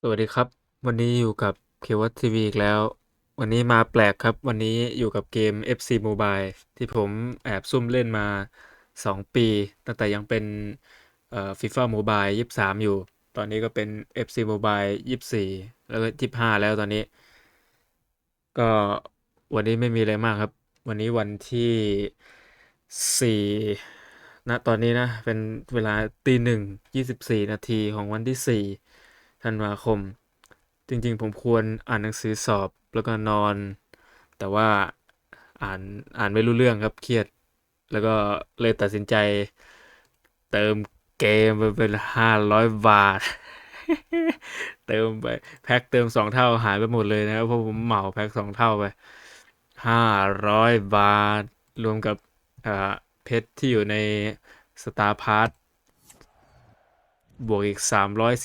สวัสดีครับ วันนี้อยู่กับเควัตทีวีอีกแล้ว วันนี้มาแปลกครับ วันนี้อยู่กับเกม FC Mobile ที่ผมแอบซุ่มเล่นมา 2 ปี ตั้งแต่ยังเป็นเอ่อ FIFA Mobile 23 อยู่ ตอนนี้ก็เป็น FC Mobile 24 แล้วก็ 25 แล้วตอนนี้ ก็วันนี้ไม่มีอะไรมากครับ วันนี้วันที่4ณตอนนี้นะ เป็นเวลาตีหนึ่ง24นาทีของวันที่ 4 ธันวาคม จริงๆ ผมควรอ่านหนังสือสอบแล้วก็นอน แต่ว่าอ่านอ่านไม่รู้เรื่องครับเครียด แล้วก็เลยตัดสินใจเติมเกมไปเป็น500บาท เติมไปแพ็คเติม2เท่าหายไปหมดเลยนะครับเพราะผมเหมาแพ็ค2เท่าไป500บาท รวมกับเพชรที่อยู่ใน Star Pass บวกอีก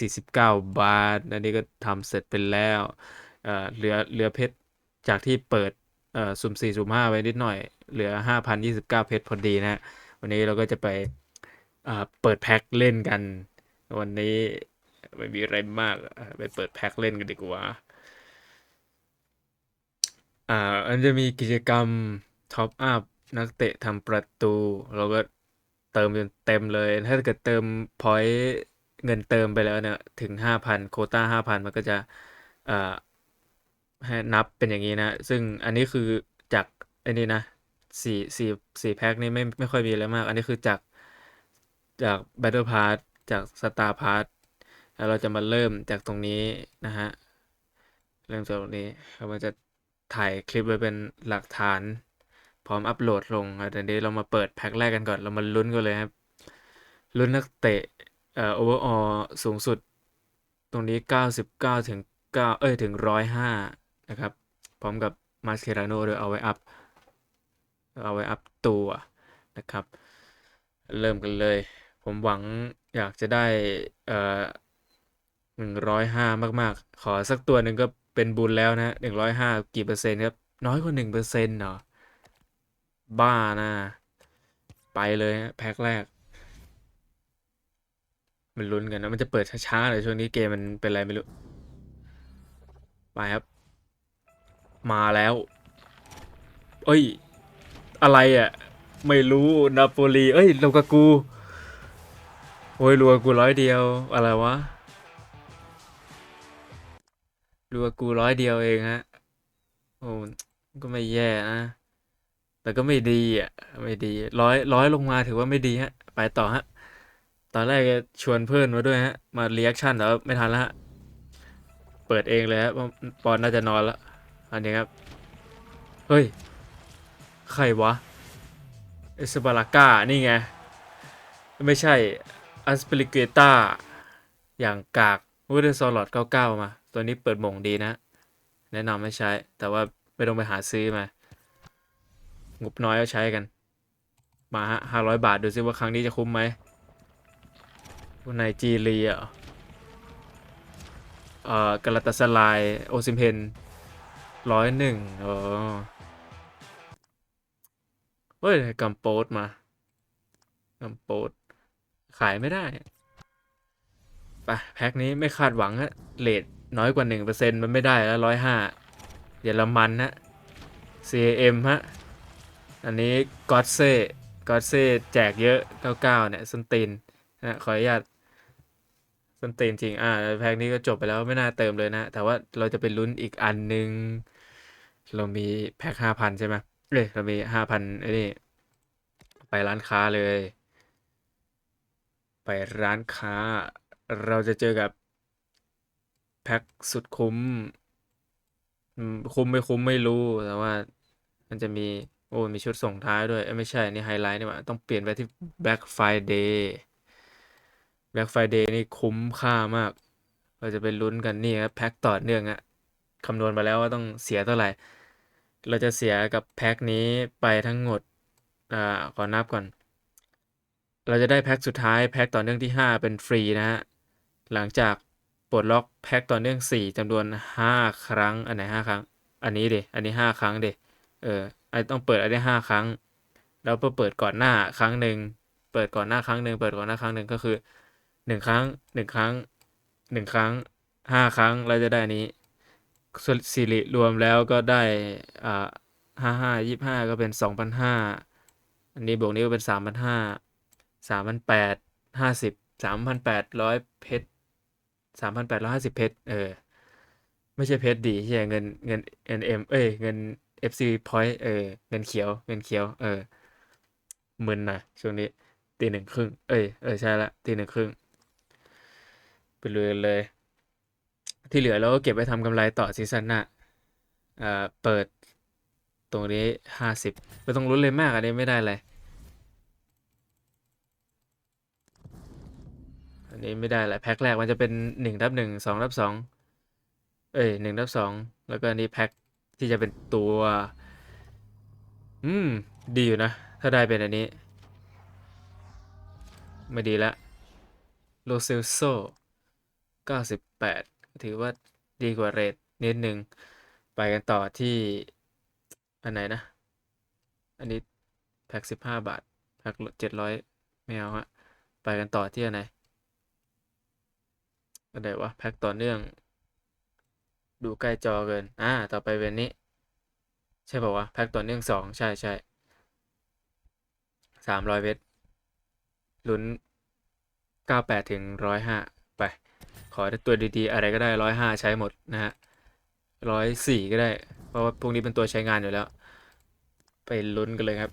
349 บาท อันนี้ก็ทำเสร็จไปแล้วเเหลือเหลือเพชรจากที่เปิดสุ่ม4สุ่ม5ไว้นิดหน่อย เหลือ 5,029 เพชรพอดีนะวันนี้เราก็จะไปเปิดแพ็คเล่นกัน วันนี้ไม่มีอะไรมาก ไปเปิดแพ็คเล่นกันดีกว่า อ่ามันจะมีกิจกรรมท็อปอัพนักเตะทำประตู เราก็เติมจนเต็มเลย ถ้าเกิดเติมพอยต์ เงินเติมไปแล้วเนี่ยถึง5,000โคต้า5,000มันก็จะอ่าให้นับเป็นอย่างนี้นะ ซึ่งอันนี้คือจากอ้นี่นะสี่สี่สี่แพ็คนี้ไม่ไม่ค่อยมีอะไรมาก อันนี้คือจากจาก Battle Pass จาก Star Pass แล้วเราจะมาเริ่มจากตรงนี้นะฮะ เริ่มจากตรงนี้เรามันจะถ่ายคลิปไว้เป็นหลักฐาน พร้อมอัปโหลดลงอะเดี๋ยวนี้เรามาเปิดแพ็คแรกกันก่อน เรามาลุ้นกันเลยครับ ลุ้นนักเตะ เอ่อโอเวอร์ออสูงสุดตรงนี้ 99 ถึง 9 เอ้ย ถึง 105 นะครับ พร้อมกับมาสเคราโนด้วยเอาไว้อัพ เอาไว้อัพตัวนะครับ เริ่มกันเลย ผมหวังอยากจะได้ เอ่อหนึ่งร้อยห้ามากๆ ขอสักตัวหนึ่งก็เป็นบุญแล้วนะหนึ่งร้อยห้ากี่เปอร์เซ็นต์ครับ น้อยกว่าหนึ่งเปอร์เซ็นต์เหรอบ้านะ ไปเลยฮะ แพ็คแรก มันลุ้นกันนะมันจะเปิดช้าๆเลยช่วงนี้เกมมันเป็นอะไรไม่รู้ไปครับ มาแล้ว เอ้ย อะไรอะ ไม่รู้นาโปลีเอ้ยลูกากู โอ้ยลูกากูร้อยเดียว อะไรวะลูกากูร้อยเดียวเองฮะโอ้ก็ไม่แย่นะแต่ก็ไม่ดีอะ ไม่ดี ร้อยร้อยลงมาถือว่าไม่ดีฮะ ไปต่อฮะ ตอนแรกชวนเพื่อนมาด้วยฮะ มาเรีแอคชั่นแต่ว่าไม่ทันแล้วฮะ เปิดเองเลยฮะปอนน่าจะนอนแล้วอันนี้ครับ เฮ้ย ใครวะ เอสบาลาก้า นี่ไง ไม่ใช่ อัสเปริเกตาอย่างกากวูดเดอร์ซอลอด99 มา ตัวนี้เปิดหม่งดีนะ แนะนำให้ใช้ แต่ว่าไม่ต้องไปหาซื้อมา งบน้อยก็ใช้กัน มาฮะ 500 บาท ดูซิว่าครั้งนี้จะคุ้มไหม ไนจีเรียเอ่อกาลาตาสลาย โอซิมเพนร้อยหนึ่งอ๋อเฮ้ยกัมโปสมากัมโปสขายไม่ได้ไปแพ็คนี้ไม่คาดหวังฮะเลทน้อยกว่า 1%มันไม่ได้แล้วร้อยห้าเยอรมันฮะ CAM ฮะ อันนี้กอตเซ่กอตเซ่แจกเยอะ 99 เนี่ยส้นตีนนะขออนุญาต ส้นตีนจริง อ่า แพ็คนี้ก็จบไปแล้วไม่น่าเติมเลยนะ แต่ว่าเราจะไปลุ้นอีกอันหนึ่งเรามีแพ็ค5,000ใช่ไหมเอ้ยเรามี5,000ไอ้นี่ ไปร้านค้าเลย ไปร้านค้า เราจะเจอกับ แพ็คสุดคุ้ม คุ้มไม่คุ้มไม่รู้ แต่ว่ามันจะมีโอ้มีชุดส่งท้ายด้วย ไม่ใช่ นี่ไฮไลท์นี่หว่าต้องเปลี่ยนไปที่ Black Friday Black Friday นี่คุ้มค่ามาก เราจะไปลุ้นกันนี่ครับแพ็คต่อเนื่องอะคำนวณมาแล้วว่าต้องเสียเท่าไหร่ เราจะเสียกับแพ็คนี้ไปทั้งหมดอ่าขอนับก่อน เราจะได้แพ็คสุดท้ายแพ็คต่อเนื่องที่ 5 เป็นฟรีนะฮะ หลังจากปลดล็อกแพ็คต่อเนื่อง 4จำนวน 5 ครั้ง อันไหน 5 ครั้ง อันนี้ดิอันนี้ 5 ครั้งดิเออไอต้องเปิดอันนี้ 5 ครั้ง แล้วพอเปิดก่อนหน้าครั้งหนึ่ง เปิดก่อนหน้าครั้งหนึ่ง เปิดก่อนหน้าครั้งหนึ่งก็คือ 1ครั้ง1ครั้ง1ครั้งห้าครั้งเราจะได้อันนี้ส่วนสิริรวมแล้วก็ได้อ่าห้าห้ายี่ห้าก็เป็นสองพันห้าอันนี้บวกนี้ก็เป็นสามพันห้าสามพันแปดห้าสิบสามพันแปดร้อยเพชรสามพันแปดร้อยห้าสิบเพชรเออ ไม่ใช่เพชรดีที่เงินเงิน NM เอ้ยเงิน FC Point เออเงินเขียวเงินเขียว เออมึนหน่อยช่วงนี้ตีหนึ่งครึ่งเอ้ยเออใช่ละตีหนึ่งครึ่ง ไปเลยเลย ที่เหลือเราก็เก็บไปทำกำไรต่อซีซั่นหน้าอ่าเปิดตรงนี้ห้าสิบไม่ต้องลุ้นเลยมากอันนี้ไม่ได้เลยอันนี้ไม่ได้แหละแพ็คแรกมันจะเป็นหนึ่งทับหนึ่งสองทับสองเอ้ยหนึ่งทับสองแล้วก็อันนี้แพ็คที่จะเป็นตัว อืม ดีอยู่นะ ถ้าได้เป็นอันนี้ ไม่ดีละโลเซลโซ เก้าสิบแปดถือว่าดีกว่าเรทนิดหนึ่งไปกันต่อที่ อันไหนนะ อันนี้แพ็คสิบห้าบาท แพ็คเจ็ดร้อยไม่เอาฮะ ไปกันต่อที่อันไหนอันไหนวะ แพ็คต่อเนื่อง ดูใกล้จอเกิน อ่า ต่อไปเป็นนี้ ใช่ป่าวะ แพ็คต่อเนื่องสองใช่ใช่สามร้อยเวทลุ้นเก้าแปดถึงร้อยห้า ขอได้ตัวดีๆ อะไรก็ได้ร้อยห้าใช้หมดนะฮะร้อยสี่ก็ได้ เพราะว่าพวกนี้เป็นตัวใช้งานอยู่แล้ว ไปลุ้นกันเลยครับ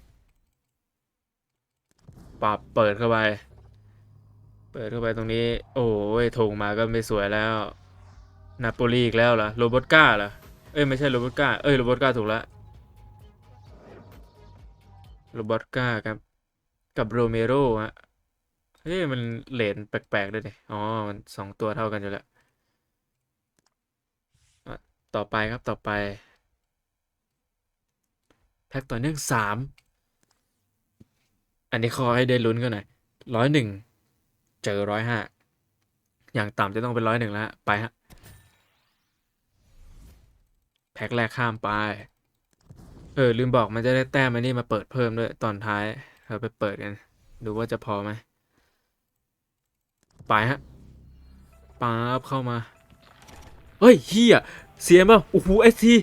ปรับเปิดเข้าไป เปิดเข้าไปตรงนี้ โอ้ยธงมาก็ไม่สวยแล้ว นาโปลีอีกแล้วเหรอ โรบอตก้าเหรอ เอ้ย ไม่ใช่โรบอตก้า เอ้ย โรบอตก้าถูกแล้วโรบอตก้าครับ กับโรเมโรฮะ เฮ้ยมันเหรนแปลกๆด้วยดิอ๋อ มันสองตัวเท่ากันอยู่แล้ว ต่อไปครับต่อไป แพ็คต่อเนื่องสาม อันนี้ขอให้ได้ลุ้นกันหน่อยร้อยหนึ่งเจอร้อยห้าอย่างต่ำจะต้องเป็นร้อยหนึ่งแล้ว ไปฮะ แพ็คแรกข้ามไป เออ ลืมบอกมันจะได้แต้มอันนี้มาเปิดเพิ่มด้วยตอนท้าย เราไปเปิดกัน ดูว่าจะพอไหม ไปฮะป๊าบเข้ามา เฮ้ยเฮียเสียเปล่าโอ้โหเอสที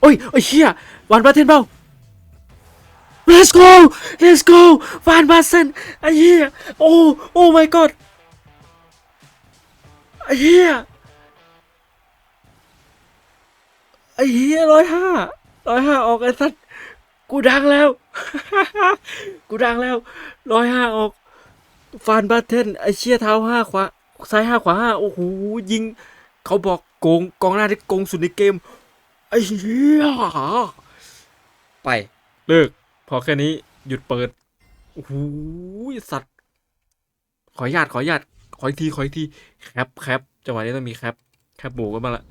โอ้ยไอ้เฮียวันบาเทนเปล่า let's go let's go วานบาเซนไอ้เฮียโอ้โอ้ my god ไอ้เฮียไอ้เฮียร้อยห้าร้อยห้าออกไอ้สัตว์กูดังแล้ว กูดังแล้วร้อยห้าออก ฟานบาเทนไอเชี่ยเท้าห้าขวาซ้ายห้าขวาห้าโอ้โหยิง เขาบอกโกงกองหน้าที่โกงสุดในเกมไอ้เหี้ยไปเลิก พอแค่นี้หยุดเปิดโอ้โหสัตว์ ขออนุญาตขออนุญาตขออีกทีขออีกทีแคปแคปจังหวะนี้ต้องมีแคปแคปหมูกันบ้าละ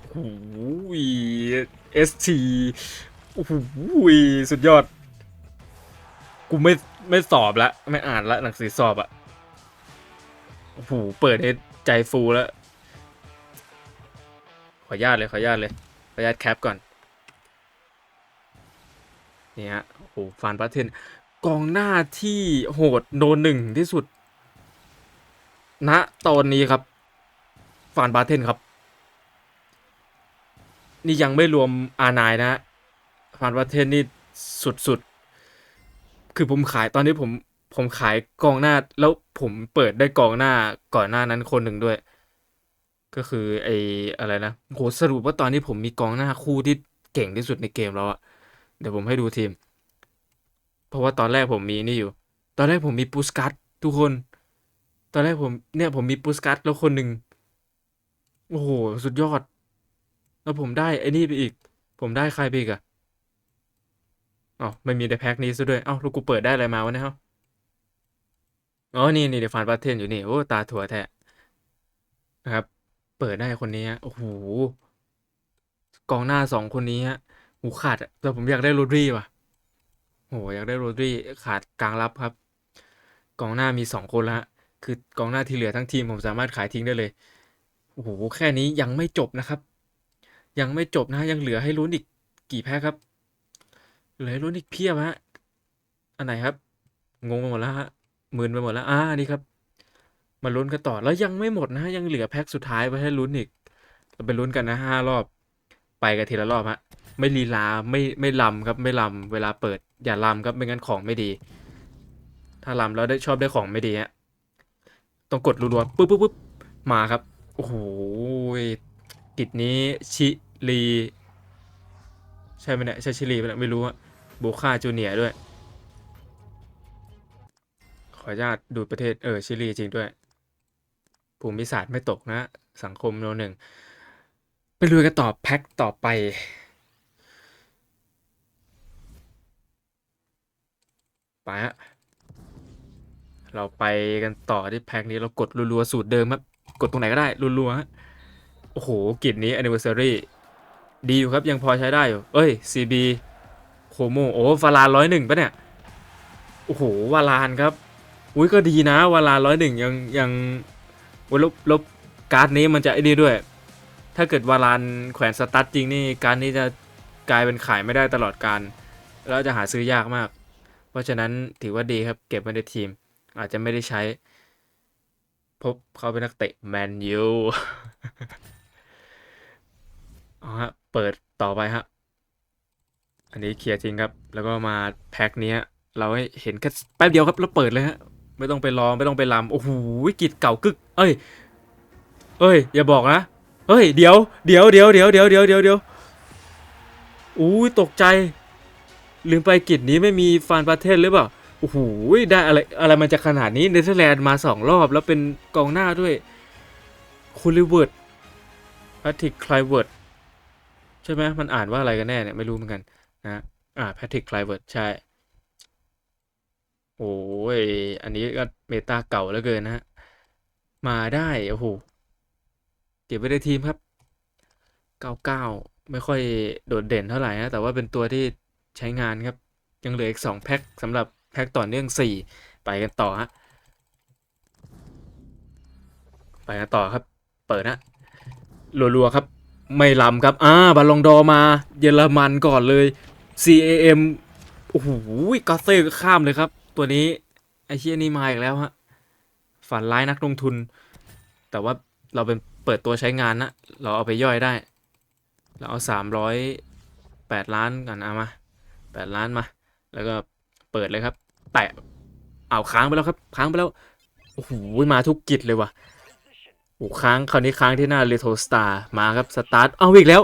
โอ้โหเอสทีโอ้โหสุดยอด กูไม่ไม่สอบละไม่อ่านละหนังสือสอบอะโอ้โหเปิดให้ใจฟูแล้ว ขออนุญาตเลยขออนุญาตเลยขออนุญาตแคปก่อนนี่ฮะโอ้โหฟานบัตเทนกองหน้าที่โหดโนหนึ่งที่สุดณตอนนี้ครับ ฟานบาเทนครับ นี่ยังไม่รวมอานายนะฮะฟานบาเทนนี่สุดๆ คือผมขายตอนนี้ผมผมขายกองหน้า แล้วผมเปิดได้กองหน้าก่อนหน้านั้นคนหนึ่งด้วย ก็คือไอ้อะไรนะโหสรุปว่าตอนนี้ผมมีกองหน้าคู่ที่เก่งที่สุดในเกมแล้วอะเดี๋ยวผมให้ดูทีม เพราะว่าตอนแรกผมมีนี่อยู่ ตอนแรกผมมีปูสกัตทุกคน ตอนแรกผมเนี่ยผมมีปูสกัตแล้วคนหนึ่งโอ้โห สุดยอด แล้วผมได้ไอ้นี่ไปอีก ผมได้ใครไปอีกอะ อ๋อไม่มีในแพ็คนี้ซะด้วย เอ้าล้วกูเปิดได้อะไรมาวะเนี่ยเอ้าอ๋อ นี่นี่เดฟานบาเทนอยู่นี่ โอ้ ตาถั่วแท้นะครับ เปิดได้คนนี้ฮะโอ้โห กองหน้าสองคนนี้ฮะหูขาดอะแต่ผมอยากได้โรดรีว่ะโหอยากได้โรดรีขาดกลางรับครับ กองหน้ามีสองคนละฮะคือกองหน้าที่เหลือทั้งทีมผมสามารถขายทิ้งได้เลยโอ้โหแค่นี้ยังไม่จบนะครับ ยังไม่จบนะยังเหลือให้ลุ้นอีกกี่แพ้ครับ เหลือให้ลุ้นอีกเพียบฮะ อันไหนครับ งงไปหมดแล้วฮะมึนไปหมดแล้ว อ่า นี่ครับ มาลุ้นกันต่อ แล้วยังไม่หมดนะยังเหลือแพ็คสุดท้ายไว้ให้ลุ้นอีก เราไปลุ้นกันนะห้ารอบ ไปกันทีละรอบฮะ ไม่ลีลา ไม่ ไม่ลำครับ ไม่ลำ เวลาเปิด อย่าลำครับ ไม่งั้นของไม่ดี ถ้าลำแล้วได้ชอบได้ของไม่ดีฮะ ต้องกดรัวๆปุ๊บปุ๊บปุ๊บมาครับ โอ้โหกิจนี้ชิลี ใช่ไหมเนี่ยใช่ชิลีไหมเนี่ยไม่รู้อะโบคาจูเนียด้วย ขออนุญาตดูประเทศเออชิลีจริงด้วย ภูมิศาสตร์ไม่ตกนะ สังคมโนหนึ่ง ไปลุยกันต่อแพ็คต่อไป ไปฮะเราไปกันต่อที่แพ็คนี้เรากดรัวๆสูตรเดิมครับกดตรงไหนก็ได้รัวๆฮะโอ้โหกิจนี้ anniversary ดีอยู่ครับยังพอใช้ได้อยู่ เอ้ย CB โคโมโอ้ฟาลานร้อยหนึ่งปะเนี่ย โอ้โหวาลานครับ อุ้ยก็ดีนะวาลานร้อยหนึ่งยังยังวลบลบการ์ดนี้มันจะไอ้นี่ด้วย ถ้าเกิดวาลานแขวนสตั๊ดจริงนี่การดนี้จะกลายเป็นขายไม่ได้ตลอดการแล้วจะหาซื้อยากมาก เพราะฉะนั้นถือว่าดีครับเก็บไว้ในทีม อาจจะไม่ได้ใช้ พบเขาเป็นนักเตะแมนยูเอาฮะ เปิดต่อไปฮะ อันนี้เคลียร์จริงครับ แล้วก็มาแพ็คเนี้ย เราให้เห็นแค่แป๊บเดียวครับแล้วเปิดเลยฮะ ไม่ต้องไปรอไม่ต้องไปลำโอ้โหกิจเก่ากึก เอ้ย เอ้ย อย่าบอกนะ เฮ้ย เดี๋ยว เดี๋ยวเดี๋ยวเดี๋ยวเดี๋ยวเดี๋ยวเดี๋ยวเดี๋ยวอุ้ยตกใจ ลืมไปกิจนี้ไม่มีฟานประเทศหรือเปล่า โอ้โห ได้อะไรอะไรมันจะขนาดนี้เนเธอร์แลนด์มาสองรอบแล้วเป็นกองหน้าด้วยคูลิเวิร์ดแพทริกคลายเวิร์ด ใช่ไหมมันอ่านว่าอะไรกันแน่เนี่ยไม่รู้เหมือนกันนะอ่าแพทริกคลเวิร์ดใช่ โอ้ยอันนี้ก็เมตาเก่าแล้วเกินนะฮะมาได้โอ้โหเก็บไว้ในทีมครับ99ไม่ค่อยโดดเด่นเท่าไหร่นะแต่ว่าเป็นตัวที่ใช้งานครับ ยังเหลืออีก2แพ็คสำหรับแพ็คต่อเนื่อง4ไปกันต่อฮะไปกันต่อครับ เปิดนะรัวๆครับ ไม่ลำครับ อ่าบอลลงดอมา เยอรมันก่อนเลย CAM โอ้โหกาเซ่ก็ข้ามเลยครับ ตัวนี้ ไอเชียนี่มาอีกแล้วฮะ ฝันร้ายนักลงทุน แต่ว่าเราเป็นเปิดตัวใช้งานนะ เราเอาไปย่อยได้ เราเอาสามร้อยแปดล้านกันเอามาแปดล้านมา แล้วก็เปิดเลยครับ แตะเอาค้างไปแล้วครับ ค้างไปแล้ว โอ้โห มาทุกกิจเลยว่ะ โอ้ค้างคราวนี้ค้างที่หน้าเรโทสตาร์มาครับสตาร์ทเอาอีกแล้ว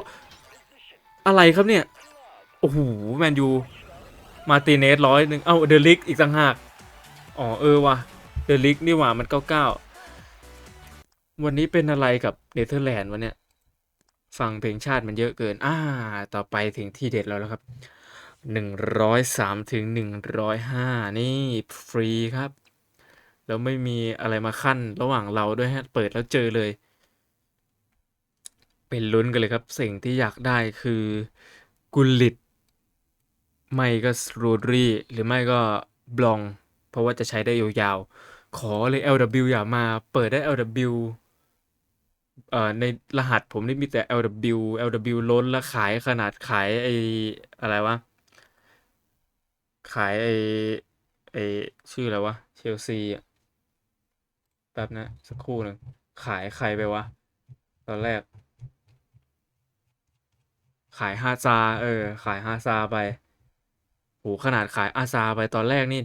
อะไรครับเนี่ย โอ้โหแมนยูมาติเนสร้อยหนึ่งเอ้าเดลิกอีกต่างหาก อ๋อเออว่ะเดลิกนี่หว่ามันเก้าเก้าวันนี้เป็นอะไรกับเนเธอร์แลนด์วะเนี่ย ฟังเพลงชาติมันเยอะเกิน อ่า ต่อไปถึงที่เด็ดแล้วแล้วครับหนึ่งร้อยสามถึงหนึ่งร้อยห้านี่ฟรีครับ แล้วไม่มีอะไรมาขั้นระหว่างเราด้วยฮะ เปิดแล้วเจอเลย เป็นลุ้นกันเลยครับ สิ่งที่อยากได้คือกุลิต ไม่ก็โรดรีหรือไม่ก็บลอง เพราะว่าจะใช้ได้ยาวๆ ขอเลย LW อย่ามา เปิดได้ LW เอ่อในรหัสผมนี่มีแต่ LW LW ล้นแล้วขายขนาดขายไออะไรวะ ขายไอไอชื่ออะไรวะเชลซีอะ ป๊บนะ สักครู่หนึ่งขายใครไปวะ ตอนแรก ขายฮาซา เออ ขายฮาซาไปโหขนาดขายอาซาไปตอนแรกนี่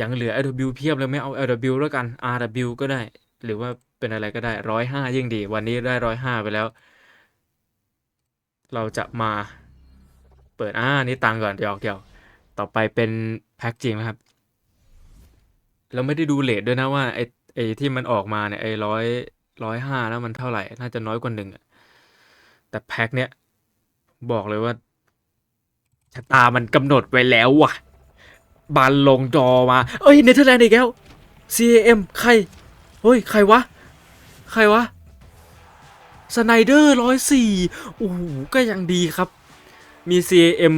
ยังเหลือ LW เพียบเลยไม่เอา LW แล้วกัน RW ก็ได้ หรือว่าเป็นอะไรก็ได้ร้อยห้ายิ่งดี วันนี้ได้ร้อยห้าไปแล้ว เราจะมาเปิดอ่านี่ตังก่อนเดี๋ยวเดี๋ยวต่อไปเป็นแพ็กจริงนะครับ เราไม่ได้ดูเลทด้วยนะว่าไอไอที่มันออกมาเนี่ยไอ้ร้อยร้อยห้าแล้วมันเท่าไหร่ น่าจะน้อยกว่าหนึ่งอะแต่แพ็กเนี้ยบอกเลยว่าชะตามันกำหนดไว้แล้วว่ะ บาลลงดอมา เอ้ยเนเธอร์แลนด์อีกแล้ว CAM ใคร เฮ้ย ใครวะ ใครวะสไนเดอร์ร้อยสี่โอ้โหก็ยังดีครับ มี CAM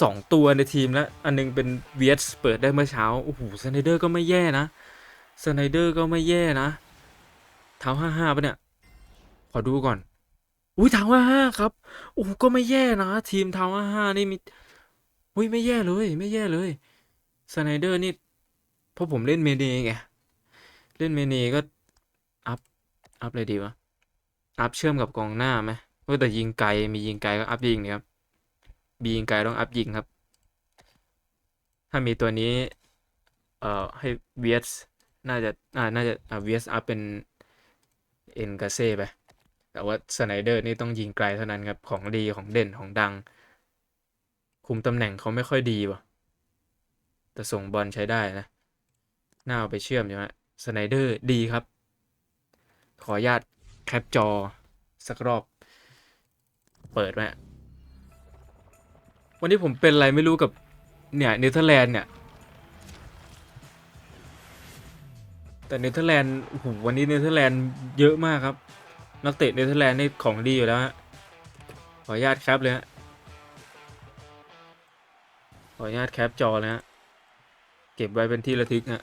สองตัวในทีมแล้วอันนึงเป็น VS เปิดได้เมื่อเช้า โอ้โหสไนเดอร์ก็ไม่แย่นะสไนเดอร์ก็ไม่แย่นะเท้าห้าห้าปะเนี่ย ขอดูก่อน อุ้ยเท้าห้าห้าครับ โอ้ก็ไม่แย่นะ ทีมเท้าห้าห้านี่มี อุ้ยไม่แย่เลย ไม่แย่เลยสไนเดอร์นี่เพราะผมเล่นเมเดไง เล่นเมนีก็ อัพ อัพเลยดีวะ อัพเชื่อมกับกองหน้าไหมเออแต่ยิงไกล มียิงไกลก็อัพยิงดีครับ บียิงไกลต้องอัพยิงครับ ถ้ามีตัวนี้ เอ่อ ให้เวียสน่าจะ อ่า น่าจะ อ่าเวียสอัพเป็น เอ็นกาเซ่ไป แต่ว่าสไนเดอร์นี่ต้องยิงไกลเท่านั้นครับ ของดีของเด่นของดัง คุมตำแหน่งเขาไม่ค่อยดีว่ะ แต่ส่งบอลใช้ได้นะ น่าเอาไปเชื่อมอยู่ฮะสไนเดอร์ดีครับ ขออนุญาตแคปจอสักรอบ เปิดไว้ฮะ วันนี้ผมเป็นอะไรไม่รู้กับเนี่ยเนเธอร์แลนด์เนี่ย แต่เนเธอร์แลนด์โอ้โหวันนี้เนเธอร์แลนด์เยอะมากครับ นักเตะเนเธอร์แลนด์นี่ของดีอยู่แล้วฮะขออนุญาตแคปเลยฮะขออนุญาตแคปจอเลยฮะเก็บไว้เป็นที่ระทึกฮะ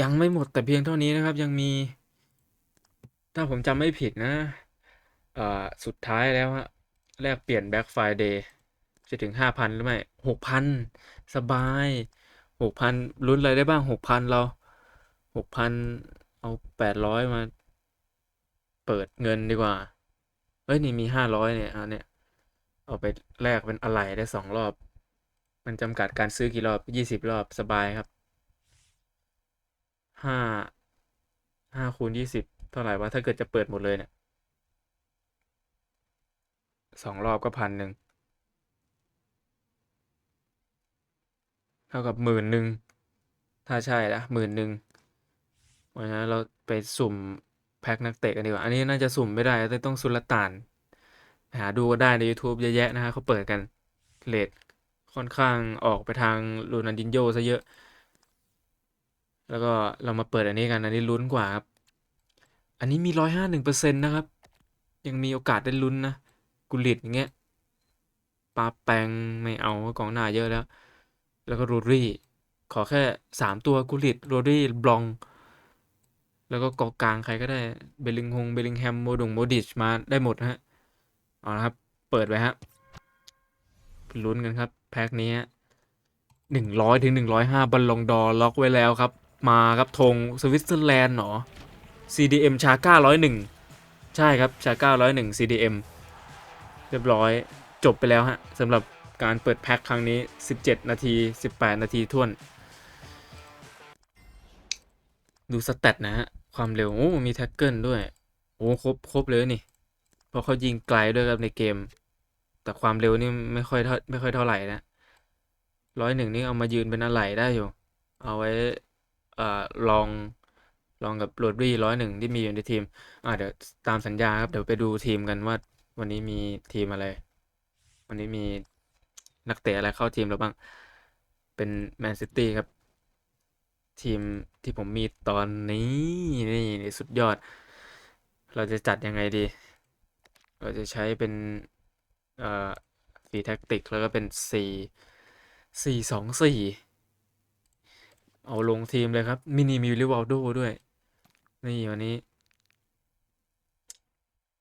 ยังไม่หมดแต่เพียงเท่านี้นะครับยังมี ถ้าผมจำไม่ผิดนะอ่อสุดท้ายแล้วฮะแลกเปลี่ยนแบ็ k ไฟเดย์ จะถึงห้าพันหรือไม่หกพันสบายหกพันลุ้นอะไรได้บ้างหกพันเราหกพันเอาแปดร้อยมา เปิดเงินดีกว่าเฮ้ย นี่มีห้าร้อยเนี่ยเอาเนี่ย เอาไปแลกเป็นอะไหล่ได้สองรอบ มันจำกัดการซื้อกี่รอบยี่สิบรอบสบายครับห้าห้าคูณยี่สิบเท่าไหร่วะถ้าเกิดจะเปิดหมดเลยเนี่ยสองรอบก็พันหนึ่ง เท่ากับหมื่นหนึ่งถ้าใช่ละหมื่นหนึ่งวันนั้นเราไปสุ่มแพ็คนักเตะกันดีกว่า อันนี้น่าจะสุ่มไม่ได้ต้องสุลต่าน หาดูก็ได้ใน YouTube เยอะแยะนะฮะเขาเปิดกันเลทค่อนข้างออกไปทางโรนัลดินโญซะเยอะ แล้วก็เรามาเปิดอันนี้กันอันนี้ลุ้นกว่าครับ อันนี้มีร้อยห้าหนึ่งเปอร์เซ็นต์นะครับ ยังมีโอกาสได้ลุ้นนะ กุลิตอย่างเงี้ยปาแปงไม่เอากองหน้าเยอะแล้ว แล้วก็โรดรี่ ขอแค่สามตัวกุลิตโรดรี่บลอง แล้วก็กองกลางใครก็ได้ เบลลิงฮงเบลลิงแฮมโมดงโมดิชมาได้หมดฮะ เอาละครับ เปิดไว้ฮะลุ้นกันครับ แพ็คนี้หนึ่งร้อยถึงหนึ่งร้อยห้าบอลลงดอล็อกไว้แล้วครับ มาครับธงสวิตเซอร์แลนด์เหรอ CDM ชาก้าร้อยหนึ่งใช่ครับชาก้าร้อยหนึ่ง CDM เรียบร้อยจบไปแล้วฮะสำหรับ การเปิดแพ็คครั้งนี้ 17 นาที 18 นาทีท่วน ดูสเตตนะฮะ ความเร็ว โอ้ มีแท็กเกิลด้วย โอ้ ครบ ครบเลยนี่ เพราะเขายิงไกลด้วยครับในเกม แต่ความเร็วนี่ไม่ค่อยเท่าไม่ค่อยเท่าไหร่นะร้อยหนึ่งนี่เอามายืนเป็นอะไหล่ได้อยู่ เอาไว้อ่อลองลองกับโรดรี่ร้อยหนึ่งที่มีอยู่ในทีม อ่าเดี๋ยวตามสัญญาครับ เดี๋ยวไปดูทีมกันว่า วันนี้มีทีมอะไร วันนี้มี นักเตะอะไรเข้าทีมแล้วบ้าง เป็นแมนซิตี้ครับ ทีมที่ผมมีตอนนี้ นี่สุดยอด เราจะจัดยังไงดี เราจะใช้เป็นเอ่อฟีแท็กติก แล้วก็เป็นสี่สี่สองสี่เอาลงทีมเลยครับ มินิมิลิวาลโดด้วย นี่วันนี้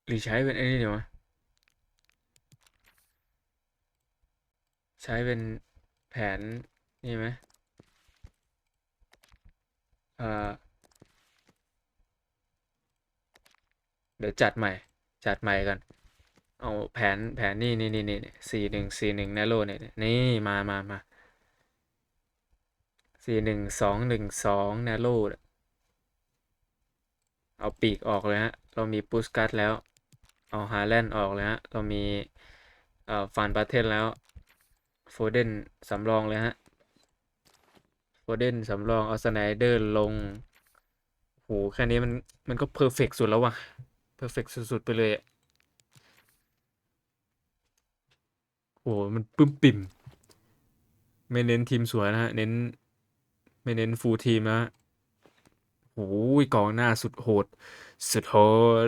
หรือใช้เป็นไอ้นี่เดี๋ยว ใช้เป็นแผนนี่ไหมเออเดี๋ยวจัดใหม่ จัดใหม่กันเอาแผนแผนนี่นี่นี่นี่สี่หนึ่งสี่หนึ่งนโรเนี่ยนี่มามามาสี่หนึ่งสองหนึ่งสองนโรเอาปีกออกเลยฮะ เรามีปูสกัตแล้ว เอาฮาแลนด์ออกเลยฮะ เรามีเอ่อฟานปาเทนแล้ว โฟเดนสำรองเลยฮะ โฟเดนสำรอง เอาสไนเดอร์ลงโหแค่นี้มันมันก็เพอร์เฟกสุดแล้วว่ะเพอร์เฟกสุด ๆ ไปเลยอะโหมันปึ้มปิ่ม ไม่เน้นทีมสวยนะฮะ เน้น ไม่เน้นฟูลทีมนะฮะโอ้ยกองหน้าสุดโหด สุดโห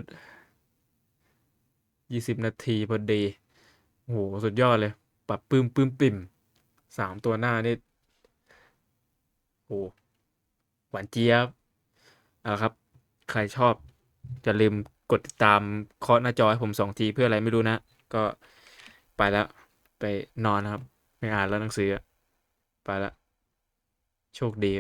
ดยี่สิบนาทีพอดีโอ้โหสุดยอดเลย ปรับปื้มปื้มปิ่มสามตัวหน้านี่โอ้หวานเจี๊ยบเอาครับ ใครชอบจะลืมกดติดตามเคาะหน้าจอให้ผมสองทีเพื่ออะไรไม่รู้นะ ก็ไปแล้ว ไปนอนนะครับ ไม่อ่านแล้วหนังสือไปแล้วโชคดี